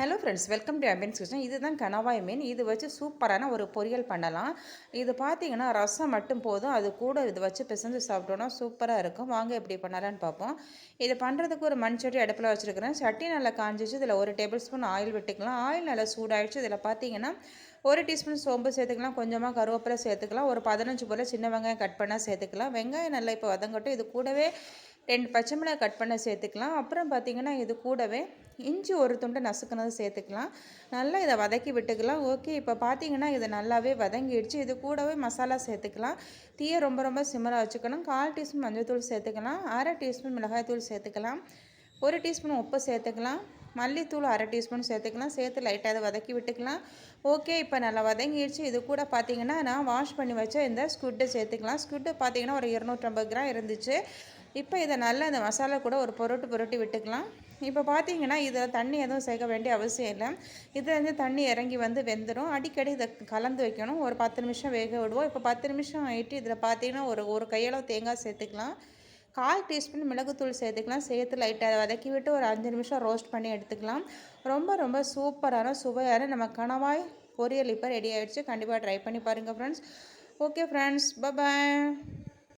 Hello friends welcome to ambience kitchen இதுதான் கணவாய் மீன். இது வச்சு சூப்பரான ஒரு பொரியல் பண்ணலாம். இது பார்த்தீங்கன்னா ரசம் மட்டும் போதும். அது கூட இது வச்சு பிசைஞ்சு சாப்பிட்டோன்னா சூப்பராக இருக்கும். வாங்க எப்படி பண்ணலான்னு பார்ப்போம். இது பண்ணுறதுக்கு ஒரு மண் சட்டி அடுப்பில் வச்சுருக்கிறேன். சட்டி நல்லா காஞ்சிச்சு. இதில் ஒரு டேபிள் ஸ்பூன் ஆயில் விட்டுக்கலாம். ஆயில் நல்லா சூடாகிடுச்சு இதில் பார்த்தீங்கன்னா ஒரு டீஸ்பூன் சோம்பு சேர்த்துக்கலாம். கொஞ்சமாக கருவேப்பிலை சேர்த்துக்கலாம். ஒரு பதினஞ்சு போல் சின்ன வெங்காயம் கட் பண்ணால் சேர்த்துக்கலாம். வெங்காயம் நல்லா இப்போ வதங்கட்டும். இது கூடவே ரெண்டு பச்சை மிளகாய் கட் பண்ண சேர்த்துக்கலாம். அப்புறம் பார்த்திங்கன்னா இது கூடவே இஞ்சி ஒரு துண்டை நசுக்குனது சேர்த்துக்கலாம். நல்லா இதை வதக்கி விட்டுக்கலாம். ஓகே இப்போ பார்த்தீங்கன்னா இது நல்லாவே வதங்கிடுச்சு. இது கூடவே மசாலா சேர்த்துக்கலாம். தீயை ரொம்ப ரொம்ப சிம்மராக வச்சுக்கணும். கால் டீஸ்பூன் மஞ்சத்தூள் சேர்த்துக்கலாம். அரை டீஸ்பூன் மிளகாய்த்தூள் சேர்த்துக்கலாம். ஒரு டீஸ்பூன் உப்பு சேர்த்துக்கலாம். மல்லித்தூள் அரை டீஸ்பூன் சேர்த்துக்கலாம். சேர்த்து லைட்டாக அதை வதக்கி விட்டுக்கலாம். ஓகே இப்போ நல்லா வதங்கிடுச்சு. இது கூட பார்த்தீங்கன்னா நான் வாஷ் பண்ணி வச்ச இந்த ஸ்குட்டை சேர்த்துக்கலாம். ஸ்குட்டு பார்த்தீங்கன்னா ஒரு இருநூற்றம்பது கிராம் இருந்துச்சு. இப்போ இதை நல்லா இந்த மசாலா கூட ஒரு பொருட்டு பொருட்டி விட்டுக்கலாம். இப்போ பார்த்தீங்கன்னா இதில் தண்ணி எதுவும் சேர்க்க வேண்டிய அவசியம் இல்லை. இதில் வந்து தண்ணி இறங்கி வந்து வெந்துடும் அடிக்கடி இதை கலந்து வைக்கணும். ஒரு பத்து நிமிஷம் வேக விடுவோம். இப்போ பத்து நிமிஷம் ஆகிட்டு இதில் பார்த்தீங்கன்னா ஒரு ஒரு கையளவு தேங்காய் சேர்த்துக்கலாம். கால் டீஸ்பூன் மிளகுத்தூள் சேர்த்துக்கலாம். சேர்த்து லைட்டாக வதக்கி விட்டு ஒரு அஞ்சு நிமிஷம் ரோஸ்ட் பண்ணி எடுத்துக்கலாம். ரொம்ப ரொம்ப சூப்பரான சுவையான நம்ம கணவாய் பொரியல் இப்போ ரெடி ஆகிடுச்சு கண்டிப்பாக ட்ரை பண்ணி பாருங்கள் ஃப்ரெண்ட்ஸ் ஓகே ஃப்ரெண்ட்ஸ் பபாய்